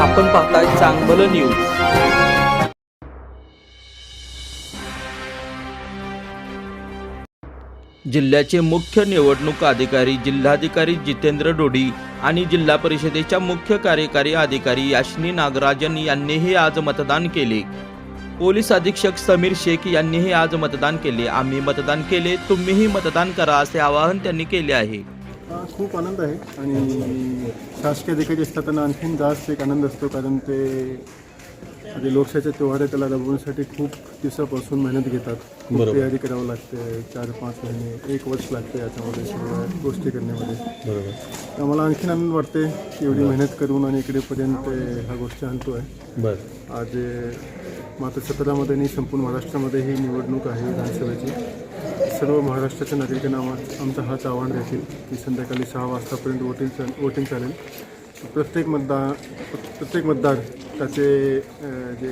आपण पाहताय चांगलं न्यूज जिल्ह्याचे मुख्य निवडणूक अधिकारी जिल्हाधिकारी जितेंद्र डोडी आणि जिल्हा परिषदेच्या मुख्य कार्यकारी अधिकारी याश्नी नागराजन यांनीही आज मतदान केले. पोलीस अधीक्षक समीर शेख यांनीही आज मतदान केले. आम्ही मतदान केले तुम्हीही मतदान करा असे आवाहन त्यांनी केले आहे. खूप आनंद आहे आणि शासकीय अधिकारी असतात त्यांना आणखीन जास्त एक आनंद असतो कारण ते जे लोकशाहीचा त्योहार आहे त्याला राबवण्यासाठी खूप दिवसापासून मेहनत घेतात. तयारी करावं लागते चार पाच महिने एक वर्ष लागते याच्यामध्ये सर्व गोष्टी करण्यामध्ये. बरोबर. तर मला आणखीन आनंद वाटते की एवढी मेहनत करून आणि इकडेपर्यंत ह्या गोष्टी आणतो आहे आज मात्र सतरामध्ये आणि संपूर्ण महाराष्ट्रामध्ये ही निवडणूक आहे विधानसभेची. सर्व महाराष्ट्राच्या नागरिकांना आमचं हाच आव्हान राहील की संध्याकाळी सहा वाजतापर्यंत वोटिंग चाल वोटिंग चालेल. प्रत्येक मतदार प्रत्येक मतदार त्याचे जे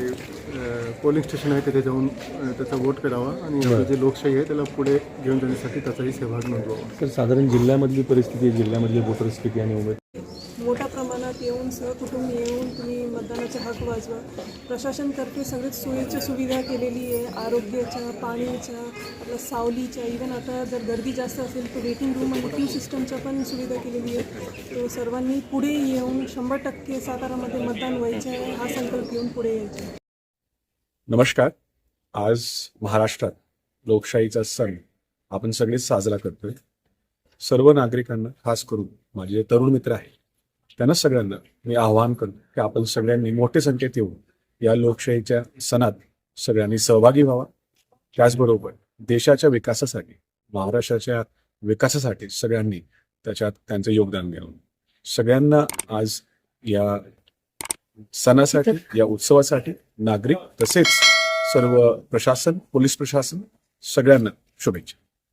पोलिंग स्टेशन आहे तिथे जाऊन त्याचा वोट करावा आणि आपली जी लोकशाही आहे त्याला पुढे घेऊन जाण्यासाठी त्याचाही सहभाग नोंदवावा. तर साधारण जिल्ह्यामधली परिस्थिती जिल्ह्यामधली वोटर स्थिती आणि उमेद मोठ्या प्रमाणात येऊन सहकुटुंब येऊन तुम्ही मतदानाचा हक वाजवा प्रशासनतर्फे सगळ्यात सोयीच्या सुविधा केलेली आहे. आरोग्याच्या पाण्याच्या आपल्या सावलीच्या. इवन आता जर गर्दी जास्त असेल तर वेटिंग रूम आणि क्यू सिस्टमच्या पण सुविधा केलेली आहे तो सर्वांनी पुढे येऊन शंभर टक्के सातारामध्ये मतदान व्हायचं आहे. हा संकल्प घेऊन पुढे यायचं नमस्कार. आज महाराष्ट्रात लोकशाहीचा सण आपण सगळेच साजरा करतोय. सर्व नागरिकांना खास करून माझे तरुण मित्र आहेत त्यांना सगळ्यांना मी आवाहन करतो की आपण सगळ्यांनी मोठे संख्येत येऊन या लोकशाहीच्या सणात सगळ्यांनी सहभागी व्हावा. त्याचबरोबर देशाच्या विकासासाठी महाराष्ट्राच्या विकासासाठी सगळ्यांनी त्याच्यात त्यांचं योगदान द्यावं. सगळ्यांना आज या सणासाठी या उत्सवासाठी नागरिक तसेच सर्व प्रशासन पोलीस प्रशासन सगळ्यांना शुभेच्छा.